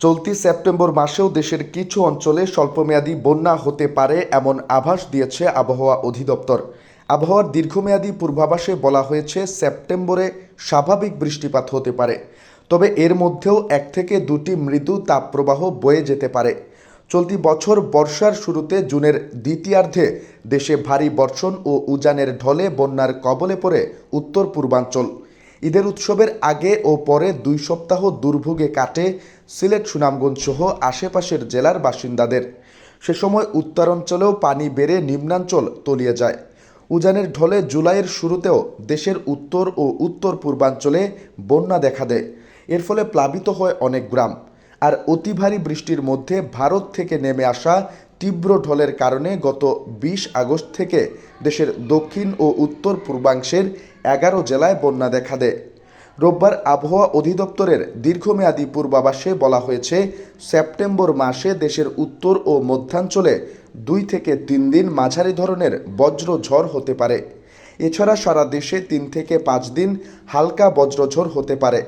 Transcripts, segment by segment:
চলতি সেপ্টেম্বর মাসেও দেশের কিছু অঞ্চলে স্বল্পমেয়াদী বন্যা হতে পারে এমন আভাস দিয়েছে আবহাওয়া অধিদপ্তর। আবহাওয়ার দীর্ঘমেয়াদী পূর্বাভাসে বলা হয়েছে, সেপ্টেম্বরে স্বাভাবিক বৃষ্টিপাত হতে পারে। তবে এর মধ্যেও এক থেকে দুটি মৃদু তাপপ্রবাহ বয়ে যেতে পারে। চলতি বছর বর্ষার শুরুতে জুনের দ্বিতীয়ার্ধে দেশে ভারী বর্ষণ ও উজানের ঢলে বন্যার কবলে পড়ে উত্তর পূর্বাঞ্চল ঈদের উৎসবের আগে ও পরে দুই সপ্তাহ দুর্ভোগে কাটে সিলেট সুনামগঞ্জ সহ আশেপাশের জেলার বাসিন্দাদের। সে সময় উত্তরাঞ্চলেও পানি বেড়ে নিম্নাঞ্চল তলিয়ে যায়। উজানের ঢলে জুলাইয়ের শুরুতেও দেশের উত্তর ও উত্তর পূর্বাঞ্চলে বন্যা দেখা দেয়। এর ফলে প্লাবিত হয় অনেক গ্রাম। আর অতি ভারী বৃষ্টির মধ্যে ভারত থেকে নেমে আসা তীব্র ঢলের কারণে গত বিশ আগস্ট থেকে দেশের দক্ষিণ ও উত্তর পূর্বাংশের এগারো জেলায় বন্যা দেখা দেয়। রোববার আবহাওয়া অধিদপ্তরের দীর্ঘমেয়াদী পূর্বাভাসে বলা হয়েছে, সেপ্টেম্বর মাসে দেশের উত্তর ও মধ্যাঞ্চলে দুই থেকে তিন দিন মাঝারি ধরনের বজ্র ঝড় হতে পারে। এছাড়া সারা দেশে তিন থেকে পাঁচ দিন হালকা বজ্রঝড় হতে পারে।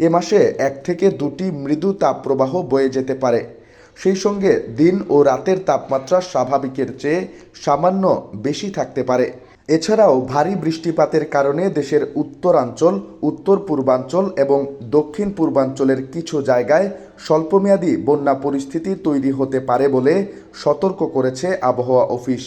এ মাসে এক থেকে দুটি মৃদু তাপপ্রবাহ বয়ে যেতে পারে। সেই সঙ্গে দিন ও রাতের তাপমাত্রা স্বাভাবিকের চেয়ে সামান্য বেশি থাকতে পারে। এছাড়াও ভারী বৃষ্টিপাতের কারণে দেশের উত্তরাঞ্চল উত্তর পূর্বাঞ্চল এবং দক্ষিণ পূর্বাঞ্চলের কিছু জায়গায় স্বল্পমেয়াদী বন্যা পরিস্থিতি তৈরি হতে পারে বলে সতর্ক করেছে আবহাওয়া অফিস।